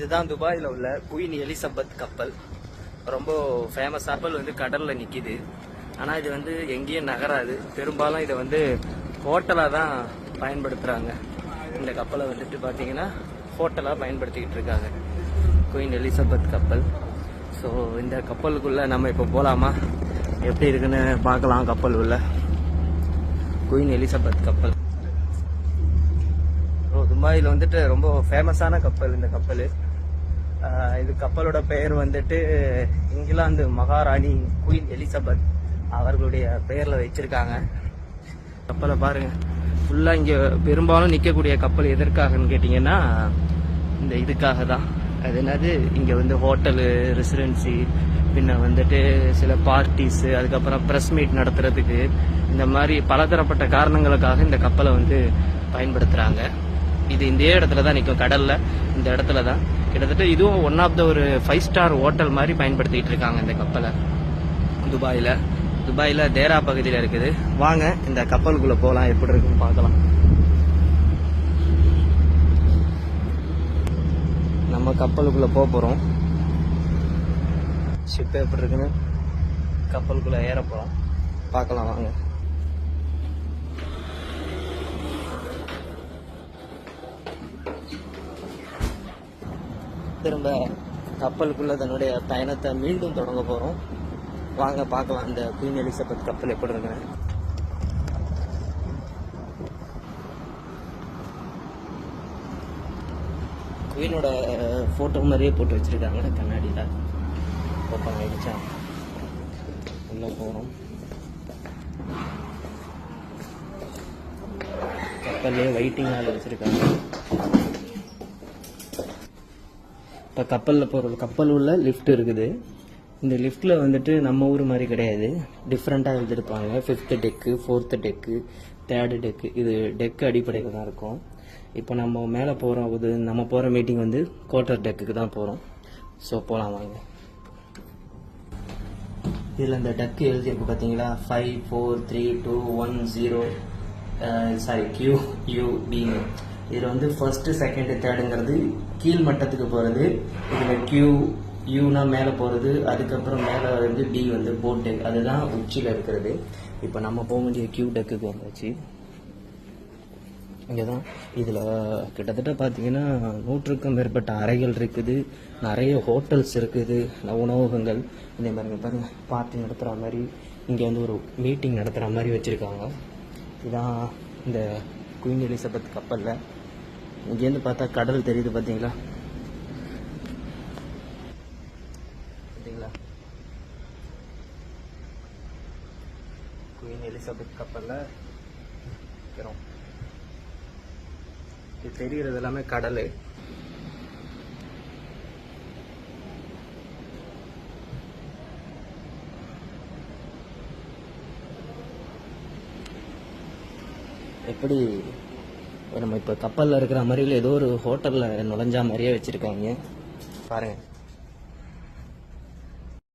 இதுதான் துபாயில் உள்ள குயின் எலிசபெத் கப்பல். ரொம்ப ஃபேமஸ் கப்பல் வந்து கடலில் நிற்கிது ஆனால் இது வந்து எங்கேயும் நகராது. பெரும்பாலும் இதை வந்து ஹோட்டலாக தான் பயன்படுத்துகிறாங்க இந்த கப்பலை வந்துட்டு பார்த்தீங்கன்னா ஹோட்டலாக பயன்படுத்திக்கிட்டு இருக்காங்க. குயின் எலிசபெத் கப்பல். ஸோ இந்த கப்பலுக்குள்ளே நம்ம இப்போ போகலாமா எப்படி இருக்குன்னு பார்க்கலாம் கப்பல் உள்ள குயின் எலிசபெத் கப்பல். துபாயில் வந்துட்டு ரொம்ப ஃபேமஸான கப்பல் இந்த கப்பல். இது கப்பலோட பெயர் வந்துட்டு இங்கிலாந்து மகாராணி குயின் எலிசபெத் அவர்களுடைய பெயரில் வச்சிருக்காங்க. கப்பலை பாருங்க. ஃபுல்லாக இங்கே பெரும்பாலும் நிற்கக்கூடிய கப்பல் எதற்காகன்னு கேட்டிங்கன்னா இந்த இதுக்காக தான். அது என்னது? இங்கே வந்து ஹோட்டலு ரெசிடென்சி பின்ன வந்துட்டு சில பார்ட்டிஸு அதுக்கப்புறம் ப்ரெஸ் மீட் நடத்துறதுக்கு இந்த மாதிரி பலதரப்பட்ட காரணங்களுக்காக இந்த கப்பலை வந்து பயன்படுத்துகிறாங்க இது இந்த இடத்துல தான் நிற்கும் கடலில் இந்த இடத்துல தான் கிட்டத்தட்ட இதுவும் ஒன் ஆஃப் த ஒரு ஃபைவ் ஸ்டார் ஹோட்டல் மாதிரி பயன்படுத்திட்டு இருக்காங்க இந்த கப்பலை. துபாயில். துபாயில் தேரா பகுதியில் இருக்குது. வாங்க இந்த கப்பலுக்குள்ளே போகலாம் எப்படி இருக்குன்னு பார்க்கலாம். நம்ம கப்பலுக்குள்ளே போக போகிறோம் ஷிப் எப்படி இருக்குன்னு கப்பலுக்குள்ளே ஏற போகிறோம் பார்க்கலாம் வாங்க. திரும்ப கப்பலுக்குள்ள தன்னுடைய பயணத்தை மீண்டும் தொடங்க போகிறோம் வாங்க பார்க்கலாம். அந்த குயின் எலிசபெத் கப்பல் எப்படி இருக்குன்னு. குயினோட ஃபோட்டோ மாதிரியே போட்டு வச்சிருக்காங்க. கண்ணாடியில். பார்ப்பாங்க அடிச்சா உள்ளே போகிறோம் கப்பல்லே வெயிட்டிங் ஹால் வச்சுருக்காங்க. இப்போ கப்பலில் போகிற கப்பல் உள்ள லிஃப்ட் இருக்குது. இந்த லிஃப்ட்டில் வந்துட்டு நம்ம ஊர் மாதிரி கிடையாது. டிஃப்ரெண்ட்டாக எழுதிருப்பாங்க fifth deck fourth deck third deck இது டெக்கு அடிப்படையில் தான் இருக்கும். இப்போ நம்ம மேலே போகிறோம் இது நம்ம போகிற மீட்டிங் வந்து குவார்ட்டர் டெக்குக்கு தான் போகிறோம் ஸோ போகலாம் வாங்க. இதில் இந்த டக்கு எழுதியிருக்கு பார்த்தீங்களா five four three two one zero sorry Q U பின்னு இதில் வந்து ஃபர்ஸ்ட் செகண்ட் தேர்டுங்கிறது கீழ் மட்டத்துக்கு போகிறது இதில் கியூ யூனா மேலே போகிறது அதுக்கப்புறம் மேலே வந்து டி வந்து போட் டெக் அதுதான் உச்சியில் இருக்கிறது. இப்போ நம்ம போக வேண்டிய கியூ டெக்குக்கு வந்தாச்சு. இங்கே தான் இதில் கிட்டத்தட்ட பார்த்தீங்கன்னா நூற்றுக்கும் மேற்பட்ட அறைகள் இருக்குது. நிறைய ஹோட்டல்ஸ் இருக்குது. உணவகங்கள் இதே மாதிரி இங்க பாருங்க பார்ட்டி நடத்துகிற மாதிரி இங்கே வந்து ஒரு மீட்டிங் நடத்துகிற மாதிரி வச்சுருக்காங்க. இதான் இந்த குயின் எலிசபெத் கப்பலில். இங்கேருந்து பார்த்தா கடல் தெரியுது பார்த்தீங்களா? பார்த்தீங்களா? குயின் எலிசபெத் கப்பலில் இருக்கிறோம் இது தெரிகிறது எல்லாமே கடல். எப்படி நம்ம இப்போ கப்பலில் இருக்கிற மாதிரி ஏதோ ஒரு ஹோட்டலில் நுழைஞ்சா மாதிரியே வச்சுருக்காங்க. பாருங்கள்